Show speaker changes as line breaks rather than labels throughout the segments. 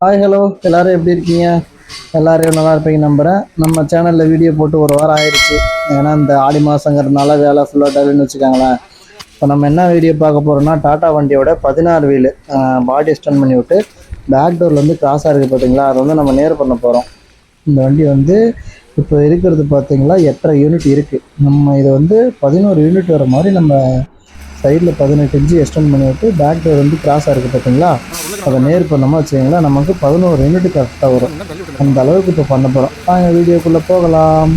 Hi hello எல்லாரும் எப்படி இருக்கீங்க? எல்லோரும் நல்லா இருப்பீங்க நம்புகிறேன் நம்ம சேனலில் வீடியோ போட்டு ஒரு வாரம் ஆயிடுச்சு ஏன்னா இந்த ஆடி மாதங்கிறதுனால வேலை ஃபுல்லாக டல்லுன்னு வச்சுக்கோங்களேன். இப்போ நம்ம என்ன வீடியோ பார்க்க போகிறோம்னா டாட்டா வண்டியோட பதினாறு வீலு பாடி ஸ்டன் பண்ணி விட்டு பேக் டோர்லேருந்து கிராஸாக இருக்குது பார்த்தீங்களா அதை வந்து நம்ம நேர் பண்ண போகிறோம் இந்த வண்டி வந்து இப்போ இருக்கிறது பார்த்தீங்களா எட்டரை யூனிட் இருக்குது நம்ம இதை வந்து பதினோரு யூனிட் வர மாதிரி நம்ம சைடில் பதினெட்டு இன்ச்சு எக்ஸ்டெண்ட் பண்ணி விட்டு பேக் டோர் வந்து கிராஸாக இருக்குது பார்த்தீங்களா அதை நேர் பண்ணோமா வச்சுக்கோங்களேன் நமக்கு பதினோரு யூனிட் கரெக்டாக வரும். அந்த அளவுக்கு இப்போ பண்ண போகிறோம் வாங்க வீடியோக்குள்ளே போகலாம்.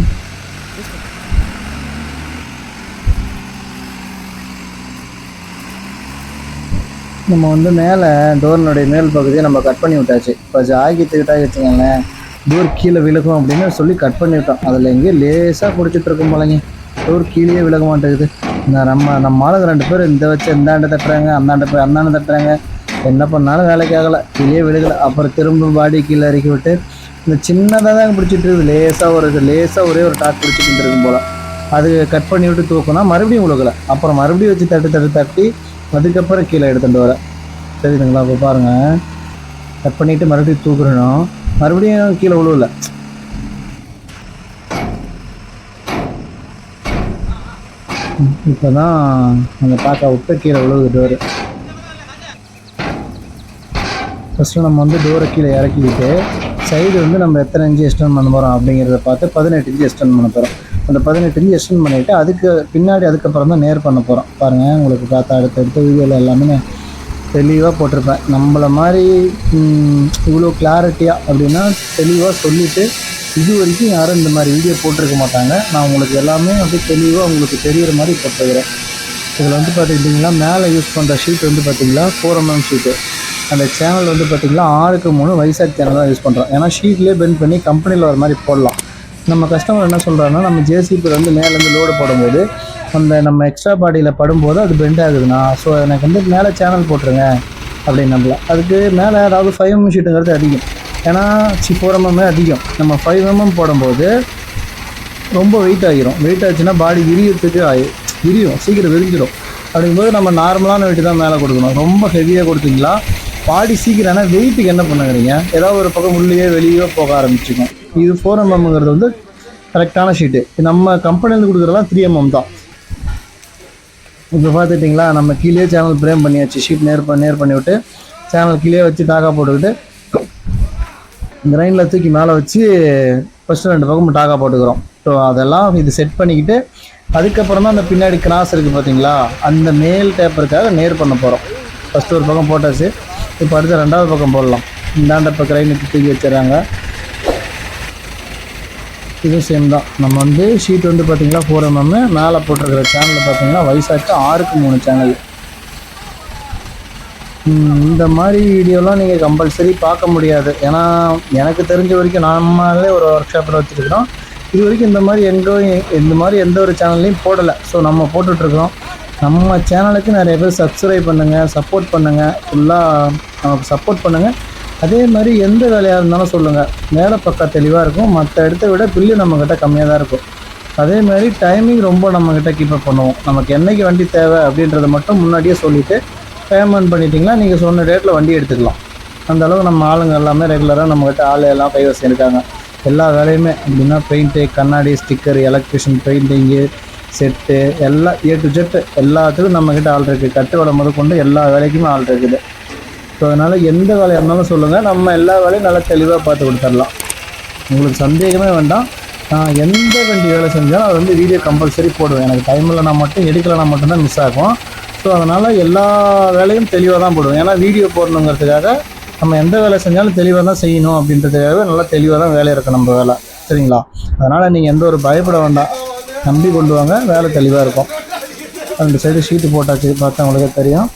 நம்ம வந்து மேலே டோர்னுடைய மேல் பகுதியை நம்ம கட் பண்ணி விட்டாச்சு. இப்போ ஜாகித்துக்கிட்டாக வச்சுக்கோங்களேன் டோர் கீழே விழுகும் அப்படின்னு சொல்லி கட் பண்ணிவிட்டோம் அதில் எங்கேயும் லேசாக பிடிச்சிட்டு இருக்கும் போலங்க. டோர் கீழேயே விலக மாட்டேங்குது. இந்த நம்ம நம்ம ஆளுங்க ரெண்டு பேர் இந்த வச்சு இந்தாண்ட தட்டுறாங்க அந்தாண்ட போய் அந்தாண்ட தட்டுறாங்க. என்ன பண்ணாலும் வேலைக்கு ஆகலை. கீழே விழுகலை. அப்புறம் திரும்ப பாடி கீழே இறக்கி விட்டு இந்த சின்னதாக தான் பிடிச்சிட்டு இருக்குது லேசாக ஒரு லேசாக ஒரே ஒரு டாக் பிடிச்சிட்டு இருக்கும் போல். அது கட் பண்ணி விட்டு தூக்கினா மறுபடியும் விழுகலை அப்புறம் மறுபடியும் வச்சு தட்டு தட்டு தட்டி அதுக்கப்புறம் கீழே எடுத்துகிட்டு வர. தெரியுதுங்களா? இப்போ பாருங்கள் கட் பண்ணிவிட்டு மறுபடியும் தூக்குறணும் மறுபடியும் கீழே விழுவல இப்போ தான் அந்த பாக்கா விட்டு கீழே விழுகுது டோரு ஃபஸ்ட்டு நம்ம வந்து டோரை கீழே இறக்கிக்கிட்டு சைடு வந்து நம்ம எத்தனை இன்ச்சு எக்ஸ்டெண்ட் பண்ண போகிறோம் அப்படிங்கிறத பார்த்து பதினெட்டு இன்ச்சு எக்ஸ்டெண்ட் பண்ண போகிறோம் அந்த பதினெட்டு இன்ச்சு எக்ஸ்டெண்ட் பண்ணிவிட்டு அதுக்கு பின்னாடி அதுக்கப்புறம் தான் நேர் பண்ண போகிறோம் பாருங்கள் உங்களுக்கு பார்த்தா அடுத்த அடுத்த வீடியோவில் எல்லாமே தெளிவாக போட்டிருப்பேன். நம்மளை மாதிரி இவ்வளோ கிளாரிட்டியாக அப்படின்னா தெளிவாக சொல்லிவிட்டு இது வரைக்கும் யாரும் இந்த மாதிரி வீடியோ போட்டிருக்க மாட்டாங்க. நான் உங்களுக்கு எல்லாமே அப்படியே தெளிவாக உங்களுக்கு தெரிகிற மாதிரி போட்டுக்கிறேன் இதில் வந்து பார்த்துக்கிட்டிங்கன்னா மேலே யூஸ் பண்ணுற ஷீட் வந்து பார்த்திங்கன்னா ஃபோர் எம்எம் ஷீட்டு அந்த சேனல் வந்து பார்த்திங்கன்னா ஆறுக்கு மூணு வைசாக் சேனல் தான் யூஸ் பண்ணுறோம் ஏன்னா ஷீட்லேயே பெண்ட் பண்ணி கம்பெனியில் வர மாதிரி போடலாம். நம்ம கஸ்டமர் என்ன சொல்கிறாங்கன்னா நம்ம ஜேசிபியில் வந்து மேலேருந்து லோடு போடும்போது அந்த நம்ம எக்ஸ்ட்ரா பாடியில் படும்போது அது பெண்ட் ஆகுதுண்ணா. ஸோ எனக்கு வந்து மேலே சேனல் போட்டுருங்க அப்படின்னு நம்பலாம் அதுக்கு மேலே அதாவது ஃபைவ் எம்எம் mm ஷீட்டுங்கிறது அதிகம். ஏன்னா சி ஃபோர் எம்எம்மே mm அதிகம். நம்ம ஃபைவ் எம்எம் mm போடும்போது ரொம்ப வெயிட் ஆகிரும். வெயிட் ஆச்சுன்னா பாடி விரியத்துக்கு ஆகி விரியும். சீக்கிரம் விரிஞ்சிடும் அப்படிங்கும்போது நம்ம நார்மலான வெயிட்டு தான் மேலே கொடுக்கணும். ரொம்ப ஹெவியாக கொடுத்தீங்களா பாடி சீக்கிரம் ஆனால் வெயிட்டுக்கு என்ன பண்ணுங்கிறீங்க ஏதாவது ஒரு பக்கம் உள்ளேயே வெளியே போக ஆரம்பிச்சுக்கும். இது ஃபோர் எம்எம்ங்கிறது வந்து கரெக்டான ஷீட்டு நம்ம கம்பெனிலேருந்து கொடுக்குறதெல்லாம் த்ரீ எம்எம் தான். இப்போ பார்த்துட்டிங்களா நம்ம கீழே சேனல் ஃப்ரேம் பண்ணியாச்சு. ஷீட் நேர் பண்ணி நேர் பண்ணி விட்டு சேனல் கீழே வச்சு டாக்கா போட்டுக்கிட்டு கிரைண்டில் தூக்கி மேலே வச்சு ஃபஸ்ட்டு ரெண்டு பக்கம் டாக்கா போட்டுக்கிறோம். ஸோ அதெல்லாம் இது செட் பண்ணிக்கிட்டு அதுக்கப்புறம் தான் அந்த பின்னாடி கிராஸ் இருக்குது பார்த்தீங்களா அந்த மேல் டேப்பருக்காக நேர் பண்ண போகிறோம் ஃபஸ்ட்டு ஒரு பக்கம் போட்டாச்சு. இப்போ அடுத்து ரெண்டாவது பக்கம் போடலாம். இந்தாண்ட இப்போ கிரைனுக்கு தூக்கி வச்சிடறாங்க. இதுவும் சேம் தான். நம்ம வந்து ஷீட் வந்து பார்த்தீங்களா ஃபோர் எம்எம் மேலே போட்டிருக்கிற சேனலில் பார்த்தீங்கன்னா வயசாக்கு ஆறுக்கு மூணு சேனல் இந்த மாதிரி வீடியோலாம் நீங்கள் கம்பல்சரி பார்க்க முடியாது. ஏன்னா எனக்கு தெரிஞ்ச வரைக்கும் நம்மளே ஒரு ஒர்க் ஷாப்பில் வச்சுருக்கிறோம். இது வரைக்கும் இந்த மாதிரி எங்கேயும் இந்த மாதிரி எந்த ஒரு சேனல்லையும் போடலை. ஸோ நம்ம போட்டுட்ருக்கோம் நம்ம சேனலுக்கு நிறைய பேர் சப்ஸ்கிரைப் பண்ணுங்கள் சப்போர்ட் பண்ணுங்கள் ஃபுல்லாக நமக்கு சப்போர்ட் பண்ணுங்கள் அதே மாதிரி எந்த வேலையாக இருந்தாலும் சொல்லுங்கள் வேலை பக்கம் தெளிவாக இருக்கும். மற்ற இடத்த விட பில்லு நம்மக்கிட்ட கம்மியாக தான் இருக்கும். அதே மாதிரி டைமிங் ரொம்ப நம்மக்கிட்ட கீப்பப் பண்ணுவோம். நமக்கு என்னைக்கு வண்டி தேவை அப்படின்றத மட்டும் முன்னாடியே சொல்லிவிட்டு பேமெண்ட் பண்ணிட்டீங்கன்னா நீங்கள் சொன்ன டேட்டில் வண்டி எடுத்துக்கலாம். அந்த அளவுக்கு நம்ம ஆளுங்க எல்லாமே ரெகுலராக நம்மக்கிட்ட ஆள் எல்லாம் கைவசம் இருக்காங்க. எல்லா வேலையுமே அப்படின்னா பெயிண்ட்டு கண்ணாடி ஸ்டிக்கர் எலக்ட்ரிஷியன் பெயிண்டிங்கு செட்டு எல்லாம் ஏ டு ஜெட்டு எல்லாத்துக்கும் நம்மக்கிட்ட ஆள் இருக்குது கட்டு வேலை முத கொண்டு எல்லா வேலைக்குமே ஆள் இருக்குது. ஸோ அதனால் எந்த வேலையாக இருந்தாலும் சொல்லுங்கள் நம்ம எல்லா வேலையும் நல்லா தெளிவாக பார்த்து கொடுத்துடலாம். உங்களுக்கு சந்தேகமே வேண்டாம். நான் எந்த வண்டி வேலை செஞ்சாலும் அது வந்து வீடியோ கம்பல்சரி போடுவேன். எனக்கு டைம் இல்லைனா மட்டும் எடுக்கலைனா மட்டும்தான் மிஸ் ஆகும். ஸோ அதனால் எல்லா வேலையும் தெளிவாக தான் போடுவேன். ஏன்னா வீடியோ போடணுங்கிறதுக்காக நம்ம எந்த வேலை செஞ்சாலும் தெளிவாக தான் செய்யணும் அப்படின்றதுக்காக நல்லா தெளிவாக தான் வேலை இருக்குது நம்ம வேலை. சரிங்களா? அதனால் நீங்கள் எந்த ஒரு பயப்பட வேண்டாம். நம்பி கொண்டு வாங்க வேலை தெளிவாக இருக்கும். ரெண்டு சைடு ஷீட்டு போட்டாச்சு பார்த்தா உங்களுக்கு தெரியும்.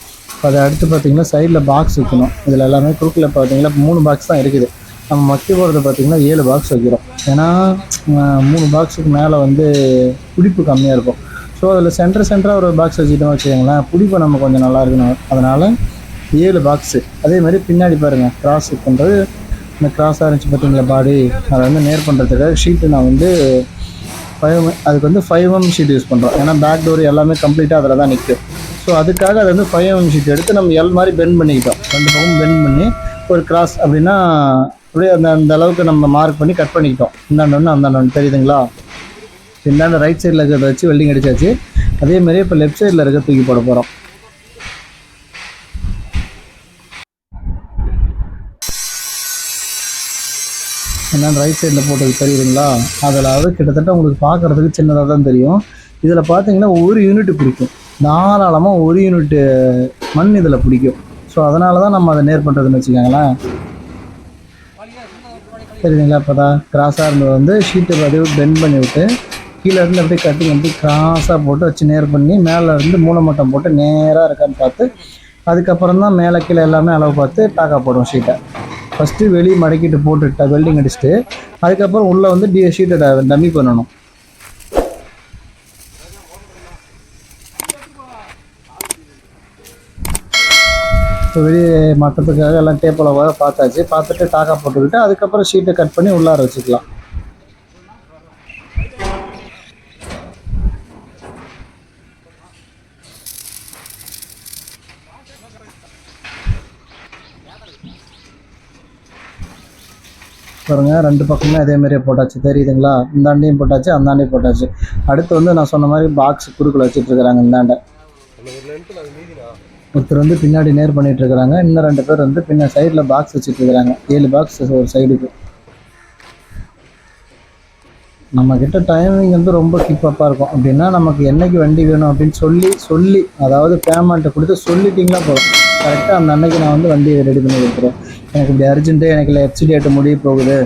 அதை அடுத்து பார்த்திங்கன்னா சைடில் பாக்ஸ் வைக்கணும். இதில் எல்லாமே குறுக்கில் பார்த்தீங்கன்னா மூணு பாக்ஸ் தான் இருக்குது. நம்ம மக்கி போகிறது பார்த்திங்கன்னா ஏழு பாக்ஸ் வைக்கிறோம். ஏன்னா மூணு பாக்ஸுக்கு மேலே வந்து பிடிப்பு கம்மியாக இருக்கும். ஸோ அதில் சென்டர் சென்டராக ஒரு பாக்ஸ் வச்சுட்டோம் வச்சுக்கோங்களேன் பிடிப்பு நம்ம கொஞ்சம் நல்லா இருக்கணும். அதனால் ஏழு பாக்ஸு அதே மாதிரி பின்னாடி பாருங்கள் கிராஸ் பண்ணுறது இந்த கிராஸாக இருந்துச்சு பார்த்தீங்களா பாடி அதை வந்து நேர் பண்ணுறதுக்காக ஷீட்டு நான் வந்து ஃபைவ் அதுக்கு வந்து ஃபைவ் எம் ஷீட் யூஸ் பண்ணுறோம் ஏன்னா பேக் டோர் எல்லாமே கம்ப்ளீட்டாக அதில் தான் நிற்கும் ஸோ அதுக்காக அதை வந்து ஃபைவ் எம் ஷீட் எடுத்து நம்ம எல் மாதிரி பெண்ட் பண்ணிக்கிட்டோம். ரெண்டு பக்கம் பெண்ட் பண்ணி ஒரு கிராஸ் அப்படின்னா அப்படியே அந்த அந்த அளவுக்கு நம்ம மார்க் பண்ணி கட் பண்ணிக்கிட்டோம். இந்தாண்ட ஒன்று அந்தாண்ட ஒன்று தெரியுதுங்களா? இந்தாண்ட ரைட் சைடில் இருக்கிறத வச்சு வெல்டிங் அடித்தாச்சு அதே மாதிரி இப்போ லெஃப்ட் சைடில் இருக்க தூக்கி போட போகிறோம் என்னென்னு ரைட் சைடில் போட்டது தெரியுதுங்களா? அதில் கிட்டத்தட்ட உங்களுக்கு பார்க்குறதுக்கு சின்னதாக தான் தெரியும். இதில் பார்த்தீங்கன்னா ஒரு யூனிட் பிடிக்கும். தாராளமாக ஒரு யூனிட்டு மண் இதில் பிடிக்கும். ஸோ அதனால தான் நம்ம அதை நேர் பண்ணுறதுன்னு வச்சுக்கோங்களேன். தெரியுதுங்களா? இப்போ தான் கிராஸாக இருந்தது வந்து ஷீட்டை பதிவு பெண்ட் பண்ணி விட்டு கீழே இருந்து அப்படியே கட்டிங் வந்து கிராஸாக போட்டு வச்சு நேர் பண்ணி மேலே இருந்து மூலமட்டம் போட்டு நேராக இருக்கான்னு பார்த்து அதுக்கப்புறம் தான் மேலே கீழே எல்லாமே அளவு பார்த்து டாக்கா போடுவோம் ஷீட்டை ஃபஸ்ட்டு வெளியே மடக்கிட்டு போட்டுட்டா வெல்டிங் அடிச்சுட்டு அதுக்கப்புறம் உள்ளே வந்து டி ஷீட்டை டம்மி பண்ணணும். இப்போ வெளியே மாற்றத்துக்காக எல்லாம் டேப்பில் வர பார்த்தாச்சு. பார்த்துட்டு டாக்கா போட்டுக்கிட்டு அதுக்கப்புறம் ஷீட்டை கட் பண்ணி உள்ளார வச்சுக்கலாம். பாருங்க ரெண்டு பக்கமே அதே மாதிரியே போட்டாச்சு. தெரியுதுங்களா? இந்தாண்டையும் போட்டாச்சு அந்தாண்டையும் போட்டாச்சு. அடுத்து வந்து நான் சொன்ன மாதிரி பாக்ஸ் குறுக்கில் வச்சுட்டு இருக்கிறாங்க இந்தாண்ட ஒருத்தர் வந்து பின்னாடி நேர் பண்ணிட்டு இருக்கிறாங்க இன்னும் ரெண்டு பேர் வந்து பின்ன சைடில் பாக்ஸ் வச்சுட்டு இருக்கிறாங்க ஏழு பாக்ஸ் ஒரு சைடுக்கு நம்ம கிட்ட டைமிங் வந்து ரொம்ப கீப்பப்பாக இருக்கும். அப்படின்னா நமக்கு என்னைக்கு வண்டி வேணும் அப்படின்னு சொல்லி சொல்லி அதாவது பேமெண்ட்டை கொடுத்து சொல்லிட்டீங்களா போதும். கரெக்டாக அந்த அன்னைக்கு நான் வந்து வண்டியை ரெடி பண்ணி கொடுத்துருவேன். எனக்கு இப்படி அர்ஜென்ட்டு எனக்கு இல்லை எஃப்சி டேட்டு முடிய போகுது.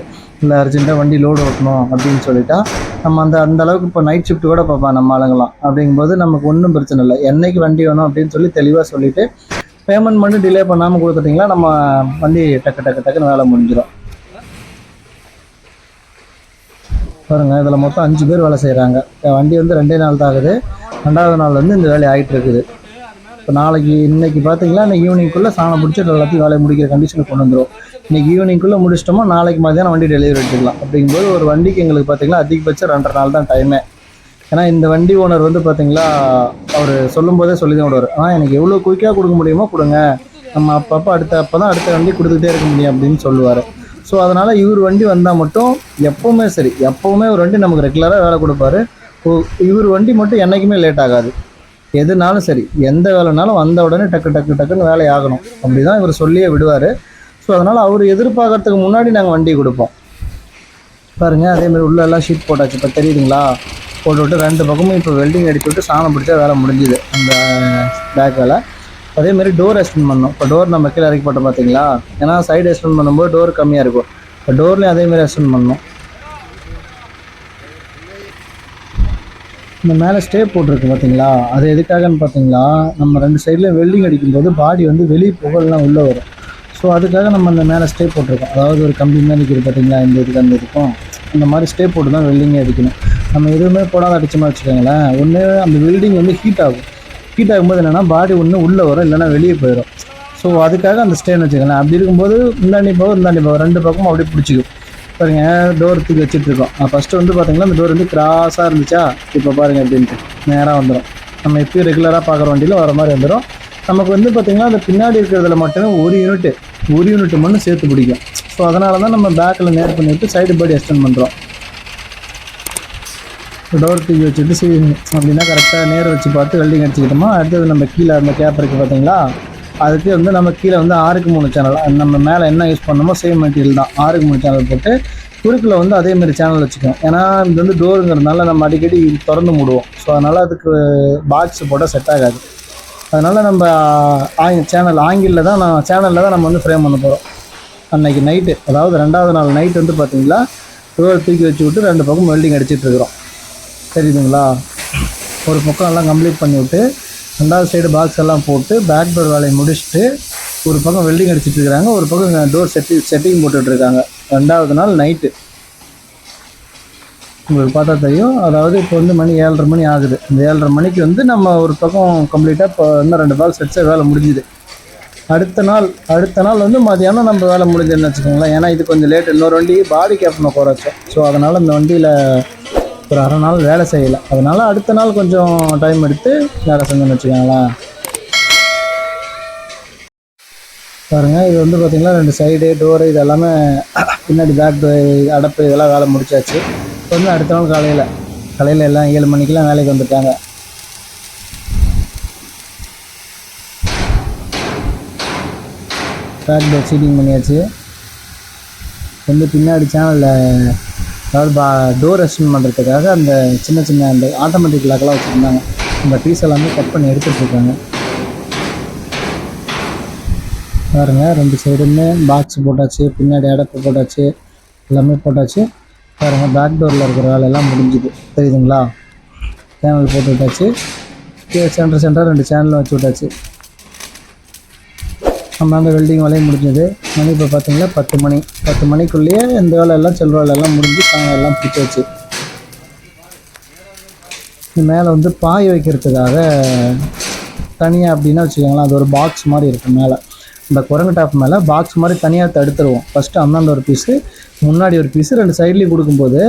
இல்லை அர்ஜென்ட்டாக வண்டி லோடு ஓட்டணும் அப்படின்னு சொல்லிட்டா நம்ம அந்த அந்த அளவுக்கு இப்போ நைட் ஷிஃப்ட் கூட பார்ப்போம் நம்ம ஆளுங்களாம் அப்படிங்கும்போது நமக்கு ஒன்றும் பிரச்சனை இல்லை. என்னைக்கு வண்டி வேணும் அப்படின்னு சொல்லி தெளிவாக சொல்லிவிட்டு பேமெண்ட் மட்டும் டிலே பண்ணாமல் கொடுத்துட்டிங்களா நம்ம வண்டி டக்கு டக்கு டக்குன்னு வேலை முடிஞ்சிடும். பாருங்க இதில் மொத்தம் அஞ்சு பேர் வேலை செய்கிறாங்க வண்டி வந்து ரெண்டே நாள் தான் ஆகுது ரெண்டாவது நாள் வந்து இந்த வேலை ஆகிட்டு இருக்குது. இப்போ நாளைக்கு இன்னைக்கு பார்த்தீங்கன்னா இன்னைக்கு ஈவினிங்குள்ளே சாணம் பிடிச்சிட்டு எல்லாத்தையும் வேலையை முடிக்கிற கண்டிஷனுக்கு கொண்டு வந்துடும் இன்னைக்கு ஈவினிங்குள்ளே முடிச்சிட்டோமா நாளைக்கு மதியானம் வண்டி டெலிவரி எடுத்துக்கலாம். அப்படிங்கும்போது ஒரு வண்டிக்கு எங்களுக்கு பார்த்தீங்கன்னா அதிகபட்சம் ரெண்டரை நாள் தான் டைமே ஏன்னா இந்த வண்டி ஓனர் வந்து பார்த்தீங்களா அவர் சொல்லும்போதே சொல்லி தான் விடுவார். ஆனால் எனக்கு எவ்வளோ குயிக்காக கொடுக்க முடியுமோ கொடுங்க. நம்ம அப்பப்போ அடுத்த அப்போ தான் அடுத்த வண்டி கொடுத்துக்கிட்டே இருக்க முடியும் அப்படின்னு சொல்லுவார். ஸோ அதனால் இவர் வண்டி வந்தால் மட்டும் எப்போவுமே சரி. எப்போவுமே ஒரு வண்டி நமக்கு ரெகுலராக வேலை கொடுப்பாரு. இவர் வண்டி மட்டும் என்றைக்குமே லேட் ஆகாது. எதுனாலும் சரி எந்த வேலைனாலும் வந்த உடனே டக்கு டக்கு டக்குன்னு வேலை ஆகணும். அப்படி தான் இவர் சொல்லியே விடுவார். ஸோ அதனால் அவர் எதிர்பார்க்கறதுக்கு முன்னாடி நாங்கள் வண்டி கொடுப்போம். பாருங்க அதேமாதிரி உள்ளெல்லாம் எல்லாம் ஷீட் போட்டாச்சு. இப்போ தெரியுதுங்களா? போட்டு விட்டு ரெண்டு பக்கமும் இப்போ வெல்டிங் அடிச்சு விட்டு சாணம் பிடிச்சா வேலை முடிஞ்சுது அந்த பேக் வேலை. அதே டோர் எக்ஸ்டெண்ட் பண்ணோம் இப்போ டோர் நம்ம கீழே இறக்கி போட்டோம் பார்த்தீங்களா ஏன்னா சைடு எக்ஸ்டெண்ட் பண்ணும்போது டோர் கம்மியாக இருக்கும். இப்போ டோர்லேயும் அதேமாதிரி எக்ஸ்டெண்ட் பண்ணோம் இந்த மேலே ஸ்டே போட்டிருக்கு பார்த்தீங்களா அது எதுக்காகன்னு பார்த்தீங்களா நம்ம ரெண்டு சைட்லேயும் வெல்டிங் அடிக்கும்போது பாடி வந்து வெளியே புகழ்லாம் உள்ளே வரும். ஸோ அதுக்காக நம்ம அந்த மேலே ஸ்டே போட்டிருக்கோம். அதாவது ஒரு கம்பி மாதிரி நிற்கிது பார்த்தீங்களா இந்த இதுக்கு அந்த இதுக்கும். அந்த மாதிரி ஸ்டே போட்டு தான் வெல்டிங்கே அடிக்கணும். நம்ம எதுவுமே போடாத அடிச்சோம்னா வச்சுக்கோங்களேன். ஒன்று அந்த வெல்டிங் வந்து ஹீட் ஆகும். ஹீட் ஆகும்போது என்னென்னா பாடி ஒன்று உள்ளே வரும் இல்லைன்னா வெளியே போயிடும் ஸோ அதுக்காக அந்த ஸ்டேன்னு வச்சுக்கலாம் அப்படி இருக்கும்போது முன்னாடி போகும் இந்தாண்டி போகும் ரெண்டு பக்கமும் அப்படியே பிடிச்சிக்கும். பாருங்க டோர் தூக்கி வச்சுட்டு இருக்கோம் ஃபஸ்ட்டு வந்து பார்த்தீங்கன்னா இந்த டோர் வந்து கிராஸாக இருந்துச்சா? இப்போ பாருங்க அப்படின்ட்டு. நேராக வந்துடும் நம்ம எப்பயும் ரெகுலராக பார்க்குற வண்டியில் வர மாதிரி வந்துடும் நமக்கு வந்து பார்த்தீங்கன்னா அந்த பின்னாடி இருக்கிறதுல மட்டுமே ஒரு யூனிட்டு ஒரு யூனிட் மட்டும் சேர்த்து பிடிக்கும். ஸோ அதனால தான் நம்ம பேக்கில் நேர் பண்ணிவிட்டு சைடு பாடி எக்ஸ்டெண்ட் பண்ணுறோம் டோர் தூக்கி வச்சுட்டு சி அப்படின்னா கரெக்டாக நேர் வச்சு பார்த்து வெல்டிங் அடிச்சுக்கிட்டோமா? அடுத்தது நம்ம கீழே அந்த கேப் இருக்குது பார்த்தீங்களா அதுக்கு வந்து நம்ம கீழே வந்து ஆறுக்கு மூணு சேனல் நம்ம மேலே என்ன யூஸ் பண்ணோமோ சேம் மெட்டீரியல் தான். ஆறுக்கு மூணு சேனல் போட்டு குறுக்கில் வந்து அதே மாதிரி சேனல் வச்சுக்கோம் ஏன்னா இது வந்து டோருங்கிறதுனால நம்ம அடிக்கடி திறந்து மூடுவோம். ஸோ அதனால் அதுக்கு பாக்ஸ் போட்டால் செட் ஆகாது. அதனால் நம்ம ஆங் சேனல் ஆங்கிளில் தான் நான் சேனலில் தான் நம்ம வந்து ஃப்ரேம் பண்ண போகிறோம் அன்னைக்கு நைட்டு அதாவது ரெண்டாவது நாள் நைட் வந்து பார்த்தீங்களா டோர் தூக்கி வச்சு விட்டு ரெண்டு பக்கம் வெல்டிங் அடிச்சிட்டு இருக்கிறோம். தெரியுதுங்களா? ஒரு பக்கம் எல்லாம் கம்ப்ளீட் பண்ணி விட்டு ரெண்டாவது சைடு பாக்ஸ் எல்லாம் போட்டு பேக் டோர் வேலையை முடிச்சுட்டு ஒரு பக்கம் வெல்டிங் அடிச்சிட்டு இருக்காங்க ஒரு பக்கம் டோர் செட்டி செட்டிங் போட்டுட்டு இருக்காங்க. ரெண்டாவது நாள் நைட்டு உங்களுக்கு பார்த்தா தெரியும். அதாவது இப்போ வந்து மணி ஏழரை மணி ஆகுது. இந்த ஏழரை மணிக்கு வந்து நம்ம ஒரு பக்கம் கம்ப்ளீட்டாக இப்போ இன்னும் ரெண்டு பால் செட்ஸாக வேலை முடிஞ்சுது. அடுத்த நாள் அடுத்த நாள் வந்து மதியானம் நம்ம வேலை முடிஞ்சதுன்னு வச்சுக்கோங்களேன். ஏன்னா இது கொஞ்சம் லேட் இன்னொரு வண்டி பாடி கேப் நம்ம குறைச்சோம் ஸோ அதனால் இந்த வண்டியில் ஒரு அரை நாள் வேலை செய்யலை. அதனால் அடுத்த நாள் கொஞ்சம் டைம் எடுத்து வேலை செஞ்சோன்னு வச்சுக்கோங்களேன். பாருங்கள் இது வந்து பார்த்திங்கன்னா ரெண்டு சைடு டோரு இது எல்லாமே பின்னாடி பேக் அடப்பு இதெல்லாம் வேலை முடிச்சாச்சு. இப்போ வந்து அடுத்த நாள் காலையில். காலையில் எல்லாம் ஏழு மணிக்கெலாம் வேலைக்கு வந்துட்டாங்க. பேக் டோர் சீட்டிங் பண்ணியாச்சு. வந்து பின்னாடி சேனலில் அதாவது பா டோர் அஸ்டன் பண்ணுறதுக்காக அந்த சின்ன சின்ன அந்த ஆட்டோமேட்டிக் லாக்கெல்லாம் வச்சுருந்தாங்க. அந்த பீஸ் எல்லாமே கட் பண்ணி எடுத்துகிட்ருக்காங்க பாருங்கள் பாருங்க ரெண்டு சைடுமே பாக்ஸ் போட்டாச்சு பின்னாடி அடப்பு போட்டாச்சு எல்லாமே போட்டாச்சு. பாருங்க பேக் டோரில் இருக்கிற வேலையெல்லாம் முடிஞ்சுது. தெரியுதுங்களா? சேனல் போட்டு விட்டாச்சு சென்டர் சென்டர் ரெண்டு சேனலும் வச்சு விட்டாச்சு. நம்ம அந்த வெல்டிங் வேலையும் முடிஞ்சது. மணி இப்போ பார்த்தீங்கன்னா பத்து மணி. பத்து மணிக்குள்ளேயே இந்த வேலை எல்லாம் செல் வேலை எல்லாம் முடிஞ்சு சாயங்காலம் எல்லாம் பிடிச்சாச்சு மேலே வந்து பாய் வைக்கிறதுக்காக தனியாக அப்படின்னா வச்சுக்கோங்களேன் அது ஒரு பாக்ஸ் மாதிரி இருக்கும் மேலே. இந்த குரங்கு டாப் மேலே பாக்ஸ் மாதிரி தனியாக தடுத்துருவோம். ஃபஸ்ட்டு அந்தாண்ட ஒரு பீஸு முன்னாடி ஒரு பீஸு ரெண்டு சைட்லேயும் கொடுக்கும்போது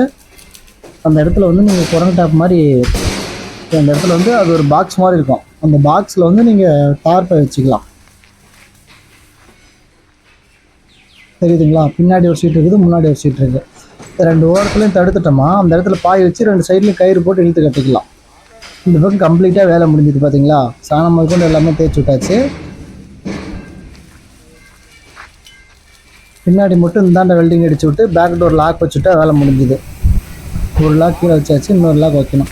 அந்த இடத்துல வந்து நீங்கள் குரங்கு டாப் மாதிரி அந்த இடத்துல வந்து அது ஒரு பாக்ஸ் மாதிரி இருக்கும். அந்த பாக்ஸில் வந்து நீங்கள் டார்ப்பை வச்சுக்கலாம். தெரியுதுங்களா? பின்னாடி ஒரு சீட் இருக்குது முன்னாடி ஒரு சீட் இருக்குது. ரெண்டு ஓரத்துலையும் தடுத்துட்டோமா? அந்த இடத்துல பாய் வச்சு ரெண்டு சைட்லையும் கயிறு போட்டு இழுத்து கட்டிக்கலாம். இந்த பக்கம் கம்ப்ளீட்டாக வேலை முடிஞ்சுது பார்த்தீங்களா சாணம் முதற்கொண்டு எல்லாமே தேய்ச்சி விட்டாச்சு. பின்னாடி மட்டும் இந்தாண்ட வெல்டிங் அடிச்சு விட்டு பேக் டோர் லாக் வச்சுட்டா வேலை முடிஞ்சுது. ஒரு லாக் கீழே வச்சாச்சு இன்னொரு லாக் வைக்கணும்.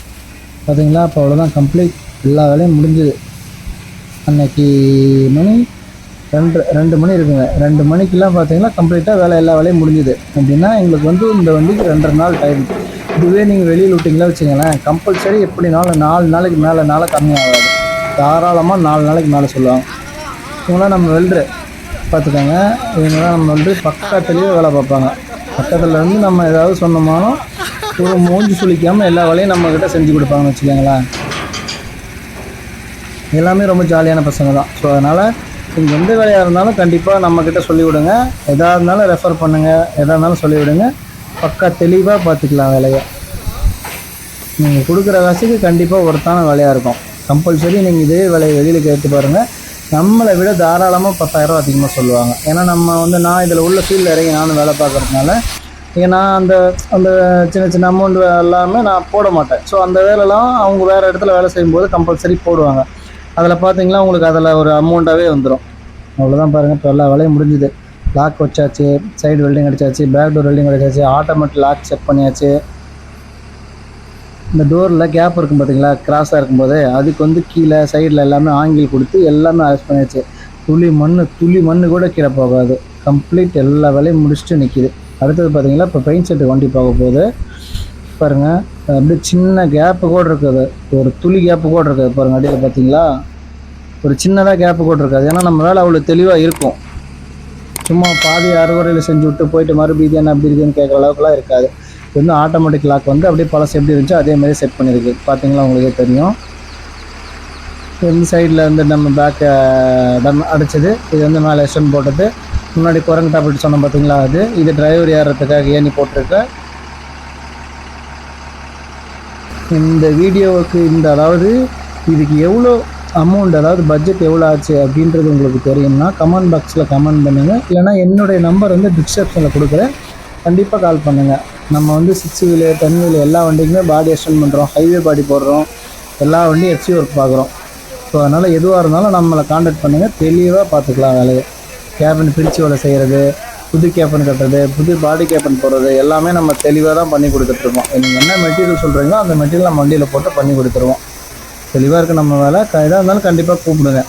பார்த்தீங்களா அப்போ அவ்வளோதான் கம்ப்ளீட் எல்லா வேலையும் முடிஞ்சுது. அன்னைக்கு மணி ரெண்டு ரெண்டு மணி இருக்குங்க. ரெண்டு மணிக்கெல்லாம் பார்த்தீங்கன்னா கம்ப்ளீட்டாக வேலை எல்லா வேலையும் முடிஞ்சுது. அப்படின்னா எங்களுக்கு வந்து இந்த வண்டிக்கு ரெண்டரை நாள் டைம் இதுவே நீங்கள் வெளியில் விட்டிங்களா வச்சுங்களேன் கம்பல்சரி எப்படினாலும் நாலு நாளைக்கு மேலே நாளை கம்மியாகாது தாராளமாக நாலு நாளைக்கு மேலே சொல்லுவாங்க. இவங்களாம் நம்ம வெல்ட்ரு. பார்த்துக்கோங்க. இவங்களாம் நம்ம வந்து பக்கத்துலேயே வேலை பார்ப்பாங்க. பக்கத்தில் இருந்து நம்ம ஏதாவது சொன்னோமானோ ஒரு மூஞ்சி சுழிக்காமல் எல்லா வேலையும் நம்மக்கிட்ட செஞ்சு கொடுப்பாங்கன்னு வச்சுக்கோங்களேன். எல்லாமே ரொம்ப ஜாலியான பசங்க தான். ஸோ அதனால் நீங்கள் எந்த வேலையாக இருந்தாலும் கண்டிப்பாக நம்மக்கிட்ட சொல்லிவிடுங்க. எதாக இருந்தாலும் ரெஃபர் பண்ணுங்கள் எதாக இருந்தாலும் சொல்லிவிடுங்க. பக்கா தெளிவாக பார்த்துக்கலாம் வேலையை. நீங்கள் கொடுக்குற காசுக்கு கண்டிப்பாக ஒருத்தான வேலையாக இருக்கும். கம்பல்சரி நீங்கள் இதே வேலையை வெளியில் கேட்டு பாருங்கள் நம்மளை விட தாராளமாக பத்தாயிரம் அதிகமாக சொல்லுவாங்க. ஏன்னா நம்ம வந்து நான் இதில் உள்ள ஃபீல்டில் இறங்கி நானும் வேலை பார்க்குறதுனால ஏன்னா அந்த அந்த சின்ன சின்ன அமௌண்ட் எல்லாமே நான் போட மாட்டேன். ஸோ அந்த வேலைலாம் அவங்க வேறு இடத்துல வேலை செய்யும்போது கம்பல்சரி போடுவாங்க. அதில் பார்த்தீங்கன்னா உங்களுக்கு அதில் ஒரு அமௌண்ட்டாகவே வந்துடும் அவ்வளோதான் பாருங்கள் இப்போ எல்லா வேலையும் முடிஞ்சுது. லாக் வச்சாச்சு சைடு வெல்டிங் அடிச்சாச்சு பேக் டோர் வெல்டிங் அடிச்சாச்சு ஆட்டோமேட்டிக் லாக் செக் பண்ணியாச்சு. இந்த டோரில் கேப் இருக்கும் பார்த்தீங்களா கிராஸாக இருக்கும்போது அதுக்கு வந்து கீழே சைடில் எல்லாமே ஆங்கில் கொடுத்து எல்லாமே அரெஸ்ட் பண்ணியாச்சு. துளி மண் துளி மண் கூட கீழே போகாது. கம்ப்ளீட் எல்லா வேலையும் முடிச்சுட்டு நிற்கிது அடுத்தது பார்த்தீங்களா இப்போ பெயிண்ட் செட்டு வண்டி போக போகுது. பாருங்கள் அப்படியே சின்ன கேப்பு கூட இருக்குது. ஒரு துளி கேப்பு கூட இருக்குது. பாருங்கள் அடியில் பார்த்தீங்களா ஒரு சின்னதாக கேப்பு கூட இருக்காது ஏன்னா நம்ம வேலை அவ்வளோ தெளிவாக இருக்கும். சும்மா பாதி அறுவரையில் செஞ்சு விட்டு போயிட்டு மறுபடியும் என்ன அப்படி இருக்குன்னு கேட்குற அளவுக்குலாம் இருக்காது. இது வந்து ஆட்டோமேட்டிக் லாக் வந்து அப்படியே பழசு எப்படி இருந்துச்சோ அதே மாதிரி செட் பண்ணியிருக்கு. பார்த்தீங்களா உங்களுக்கே தெரியும். இந்த சைடில் வந்து நம்ம பேக்கை டம் அடிச்சது. இது வந்து மேலே எஸ்டன் போட்டது. முன்னாடி குரங்கு டாப்லெட் சொன்னோம் பார்த்தீங்களா அது. இது டிரைவர் ஏறுறதுக்காக ஏணி போட்டிருக்க. இந்த வீடியோவுக்கு இந்த அதாவது இதுக்கு எவ்வளோ அமௌண்ட் அதாவது பட்ஜெட் எவ்வளோ ஆச்சு அப்படின்றது உங்களுக்கு தெரியும்னா கமெண்ட் பாக்ஸில் கமெண்ட் பண்ணுங்கள் இல்லைனா என்னுடைய நம்பர் வந்து டிஸ்கிரிப்ஷனில் கொடுக்குறேன். கண்டிப்பாக கால் பண்ணுங்கள் நம்ம வந்து சிக்ஸ் வீலு டென் வீலு எல்லா வண்டிக்குமே பாடி எக்ஸ்டெண்ட் பண்ணுறோம் ஹைவே பாடி போடுறோம். எல்லா வண்டியும் எஃப்சி ஒர்க் பார்க்குறோம். ஸோ அதனால் எதுவாக இருந்தாலும் நம்மளை காண்டாக்ட் பண்ணுங்கள் தெளிவாக பார்த்துக்கலாம் வேலையை. கேபின் பிரித்து வேலை செய்கிறது புது கேப்பன் கட்டுறது புது பாடி கேப்பன் போடுறது எல்லாமே நம்ம தெளிவாக தான் பண்ணி கொடுத்துட்ருக்கோம் நீங்கள் என்ன மெட்டீரியல் சொல்கிறீங்களோ அந்த மெட்டீரியல் நம்ம வண்டியில் போட்டு பண்ணி கொடுத்துருவோம். தெளிவாக இருக்குது நம்ம வேலை. க எதாக இருந்தாலும் கண்டிப்பாக கூப்பிடுங்க.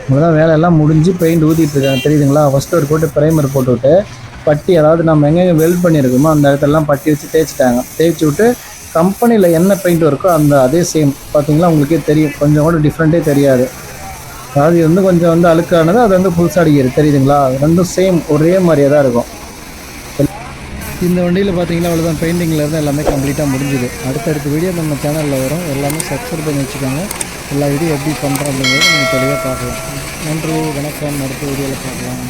இப்போதான் வேலையெல்லாம் முடிஞ்சு பெயிண்ட் ஊற்றிட்டுருக்காங்க தெரியுதுங்களா? ஃபஸ்ட்டு ஒரு போட்டு ப்ரைமர் போட்டுவிட்டு பட்டி அதாவது நம்ம எங்கெங்கே வெல்ட் பண்ணியிருக்கோமோ அந்த இடத்துலலாம் பட்டி வச்சு தேய்ச்சிட்டாங்க. தேய்ச்சி விட்டு கம்பெனியில் என்ன பெயிண்ட் இருக்கோ அந்த அதே சேம் பார்த்தீங்களா உங்களுக்கே தெரியும். கொஞ்சம் கூட டிஃப்ரெண்ட்டே தெரியாது. அதாவது இது வந்து கொஞ்சம் வந்து அழுக்கானது அது வந்து புதுசாக அடிக்கிறது தெரியுதுங்களா? ரெண்டும் சேம் ஒரே மாதிரியே தான் இருக்கும். இந்த வண்டியில் பார்த்தீங்கன்னா அவ்வளோதான் பெயிண்டிங்கில் இருந்து எல்லாமே கம்ப்ளீட்டாக முடிஞ்சுது. அடுத்தடுத்த வீடியோ நம்ம சேனலில் வரும். எல்லாமே சப்ஸ்கிரைப் பண்ணி வச்சுக்கோங்க. எல்லா வீடியோ எப்படி பண்ணுறோம் அப்படிங்கிறத நீங்கள் தெளிவாக பார்க்கலாம். நன்றி. வணக்கம். அடுத்த வீடியோவில் பார்க்கலாம்.